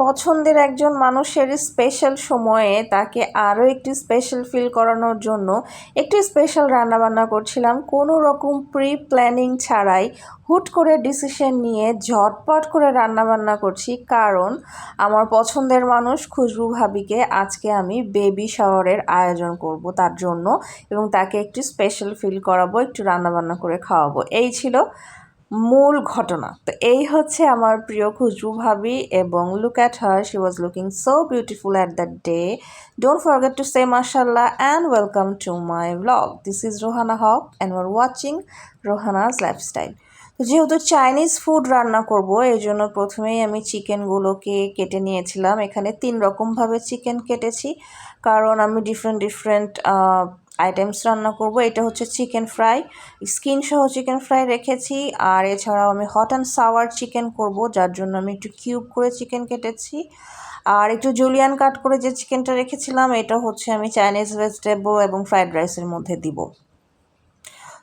পছন্দের একজন মানুষের স্পেশাল সময়ে তাকে আরও একটি স্পেশাল ফিল করানোর জন্য একটি স্পেশাল রান্নাবান্না করছিলাম। কোনো রকম প্রি প্ল্যানিং ছাড়াই হুট করে ডিসিশন নিয়ে ঝটপট করে রান্নাবান্না করছি কারণ আমার পছন্দের মানুষ খুশবু ভাবিকে আজকে আমি বেবি শাওয়ারের আয়োজন করব তার জন্য এবং তাকে একটু স্পেশাল ফিল করাবো, একটু রান্নাবান্না করে খাওয়াবো। এই ছিল মূল ঘটনা। তো এই হচ্ছে আমার প্রিয় খুশবু ভাবি এবং look at her she was looking so beautiful at that day don't forget to say মার্শাল্লাহ and welcome to my blog this is Rohana Haque and you're watching Rohana's lifestyle তো যেহেতু চাইনিজ ফুড রান্না করব এই জন্য প্রথমেই আমি চিকেনগুলোকে কেটে নিয়েছিলাম। এখানে তিন রকমভাবে চিকেন কেটেছি। কারণ আমি ডিফারেন্ট ডিফারেন্ট আইটেমস রান্না করব। এটা হচ্ছে চিকেন ফ্রাই স্কিন সহ চিকেন ফ্রাই রেখেছি। আর এছাড়াও আমি হট অ্যান্ড সাওয়ার চিকেন করব, যার জন্য আমি একটু কিউব করে চিকেন কেটেছি। আর একটু জুলিয়ান কাট করে যে চিকেনটা রেখেছিলাম, এটা হচ্ছে আমি চাইনিজ ভেজিটেবল এবং ফ্রায়েড রাইসের মধ্যে দিব।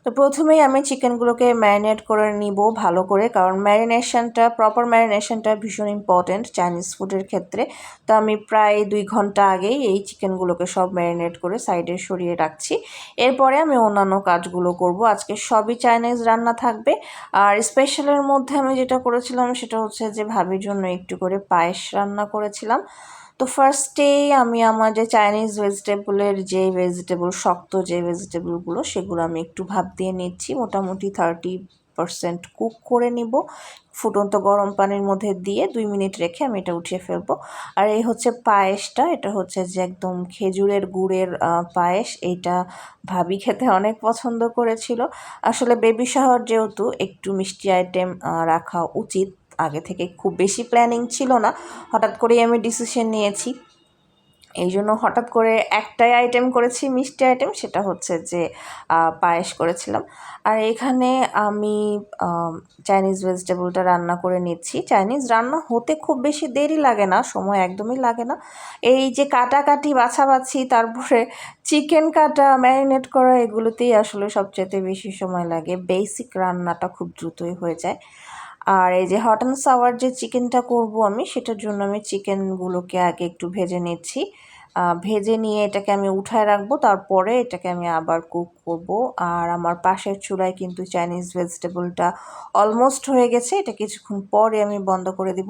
তো প্রথমেই আমি চিকেনগুলোকে ম্যারিনেট করে নিব ভালো করে, কারণ ম্যারিনেশনটা প্রপার ম্যারিনেশনটা ভীষণ ইম্পর্ট্যান্ট চাইনিজ ফুডের ক্ষেত্রে। তো আমি প্রায় দুই ঘণ্টা আগেই এই চিকেনগুলোকে সব ম্যারিনেট করে সাইডে সরিয়ে রাখছি। এরপরে আমি অন্যান্য কাজগুলো করব। আজকে সবই চাইনিজ রান্না থাকবে। আর স্পেশালের মধ্যে আমি যেটা করেছিলাম সেটা হচ্ছে যে ভাবির জন্য একটু করে পায়েস রান্না করেছিলাম। তো ফার্স্টেই আমি আমার যে চাইনিজ ভেজিটেবলের যে ভেজিটেবল শক্ত যে ভেজিটেবলগুলো সেগুলো আমি একটু ভাব দিয়ে নিচ্ছি। মোটামুটি থার্টি পারসেন্ট কুক করে নিব। ফুটন্ত গরম পানির মধ্যে দিয়ে দুই মিনিট রেখে আমি এটা উঠিয়ে ফেলব। আর এই হচ্ছে পায়েসটা, এটা হচ্ছে যে একদম খেজুরের গুড়ের পায়েস। এইটা ভাবি খেতে অনেক পছন্দ করেছিল। আসলে বেবি শাহর যেহেতু, একটু মিষ্টি আইটেম রাখা উচিত। আগে থেকে খুব বেশি প্ল্যানিং ছিল না। হঠাৎ করেই আমি ডিসিশন নিয়েছি। এই জন্য হঠাৎ করে একটাই আইটেম করেছি, মিষ্টি আইটেম সেটা হচ্ছে যে পায়েস করেছিলাম। আর এখানে আমি চাইনিজ ভেজিটেবলটা রান্না করে নিচ্ছি। চাইনিজ রান্না হতে খুব বেশি দেরি লাগে না, সময় একদমই লাগে না। এই যে কাটাকাটি, বাছাবাছি, তারপরে চিকেন কাটা ম্যারিনেট করা, এগুলোতেই আসলে সবচেয়ে বেশি সময় লাগে। বেসিক রান্নাটা খুব দ্রুতই হয়ে যায়। আর এই যে হট অ্যান্ড সাওয়ার যে চিকেনটা করব আমি, সেটার জন্য আমি চিকেনগুলোকে আগে একটু ভেজে নিচ্ছি। ভেজে নিয়ে এটাকে আমি উঠায় রাখব, তারপরে এটাকে আমি আবার কুক করব। আর আমার পাশের চুলায় কিন্তু চাইনিজ ভেজিটেবলটা অলমোস্ট হয়ে গেছে, এটা কিছুক্ষণ পরে আমি বন্ধ করে দিব।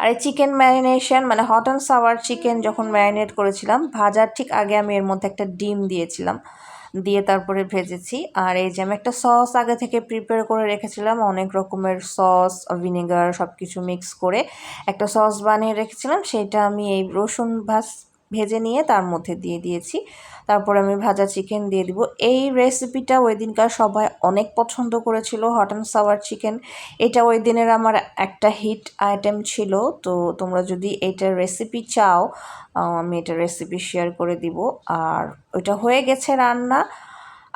আর এই চিকেন ম্যারিনেশন মানে হট অ্যান্ড সাওয়ার চিকেন যখন ম্যারিনেট করেছিলাম, ভাজার ঠিক আগে আমি এর মধ্যে একটা ডিম দিয়েছিলাম। দিয়ে তারপরে ভেজেছি। আর এই যে আমি একটা সস আগে থেকে প্রিপেয়ার করে রেখেছিলাম, অনেক রকমের সস ভিনেগার সব কিছু মিক্স করে একটা সস বানিয়ে রেখেছিলাম, সেটা আমি এই রসুন ভাস ভেজে নিয়ে তার মধ্যে দিয়ে দিয়েছি। তারপর আমি ভাজা চিকেন দিয়ে দিব। এই রেসিপিটা ওই দিনকার সবাই অনেক পছন্দ করেছিল হট অ্যান্ড সাওয়ার চিকেন এটা ওই দিনের আমার একটা হিট আইটেম ছিল। তো তোমরা যদি এইটার রেসিপি চাও আমি এটা রেসিপি শেয়ার করে দিব। আর ওইটা হয়ে গেছে রান্না।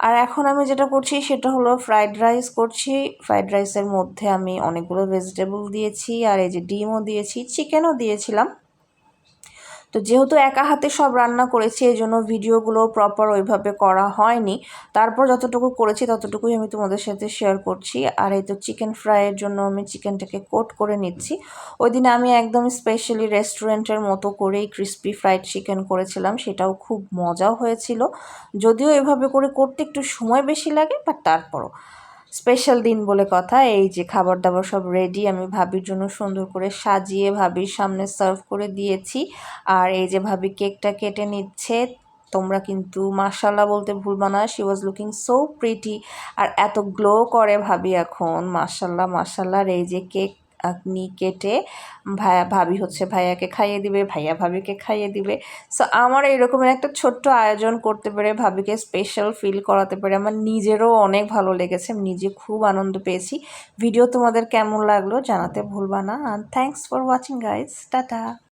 আর এখন আমি যেটা করছি, সেটা হলো ফ্রাইড রাইস করছি। ফ্রাইড রাইসের মধ্যে আমি অনেকগুলো ভেজিটেবল দিয়েছি। আর এই যে ডিমও দিয়েছি চিকেনও দিয়েছিলাম। তো যেহেতু একা হাতে সব রান্না করেছি এই জন্য ভিডিওগুলো প্রপার ওইভাবে করা হয়নি। তারপর যতটুকু করেছি, ততটুকুই আমি তোমাদের সাথে শেয়ার করছি। আর এই তো চিকেন ফ্রাইয়ের জন্য আমি চিকেনটাকে কোট করে নিচ্ছি। ওই দিন আমি একদম স্পেশালি রেস্টুরেন্টের মতো করেই ক্রিস্পি ফ্রাইড চিকেন করেছিলাম। সেটাও খুব মজাও হয়েছিল। যদিও এভাবে করে করতে একটু সময় বেশি লাগে বাট তারপরও। স্পেশাল দিন বলে কথা, এই যে খাবার দাবার সব রেডি আমি ভাবির জন্য সুন্দর করে সাজিয়ে ভাবির সামনে সার্ভ করে দিয়েছি। আর এই যে ভাবি কেকটা কেটে নিচ্ছে, তোমরা কিন্তু মার্শাল্লাহ বলতে ভুলবা না she was looking so pretty আর এত গ্লো করে ভাবি এখন মার্শাল্লাহ মার্শাল্লাহ এই যে কেক আপনি কেটে ভাইয়া ভাবি হচ্ছে ভাইয়াকে খাইয়ে দিবে, ভাইয়া ভাবিকে খাইয়ে দিবে। সো আমার এইরকমের একটা ছোট্ট আয়োজন করতে পেরে, ভাবিকে স্পেশাল ফিল করাতে পেরে আমার নিজেরও অনেক ভালো লেগেছে, আমি নিজে খুব আনন্দ পেয়েছি। ভিডিও তোমাদের কেমন লাগল জানাতে ভুলবা না। Thanks for watching guys tata